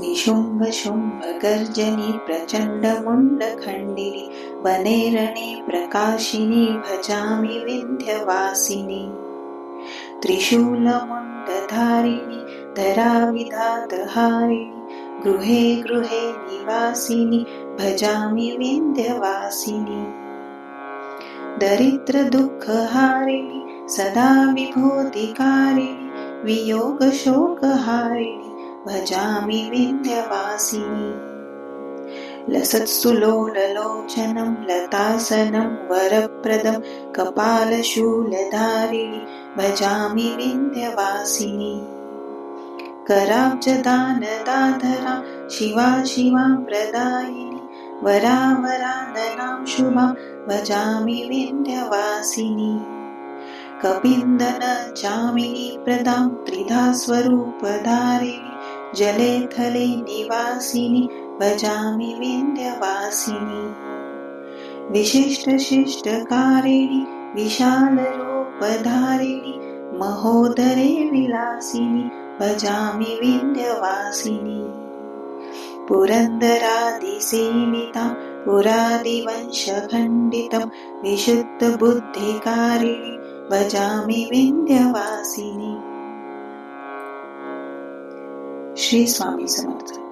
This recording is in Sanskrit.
निशुम्भशुम्भगर्जनि प्रचण्डमुण्डखण्डिनि वने रणे प्रकाशिनि भजामि विन्ध्यवासिनि। त्रिशूलमुण्डधारिणि धराविधातहारिणि गृहे गृहे निवासिनि भजामि विन्ध्यवासिनि। दरिद्रदुःखहारिणि सदा विभूतिकारिणि वियोगशोकहारिणि भजामि विन्ध्यवासिनि लसत्सुलोललोचनं लतासनं वरप्रदं कपालशूलधारिणि भजामि विन्ध्यवासिनि कराब्जदानदाधरां शिवा शिवां प्रदायिनि वरावराननां शुभां भजामि विन्ध्यवासिनि कपिन्दनचामिनि प्रदां त्रिधा स्वरूपधारिणि जले थले निवासिनि भजामि विन्ध्यवासिनि विशिष्टशिष्टकारिणि विशालरूपधारिणि महोदरे विलासिनि भजामि विन्ध्यवासिनि पुरन्दरादिसेवितां पुरादिवंशखण्डितं विशुद्धबुद्धिकारिणि भजामि विन्ध्यवासिनि श्री स्वामी समर्थ।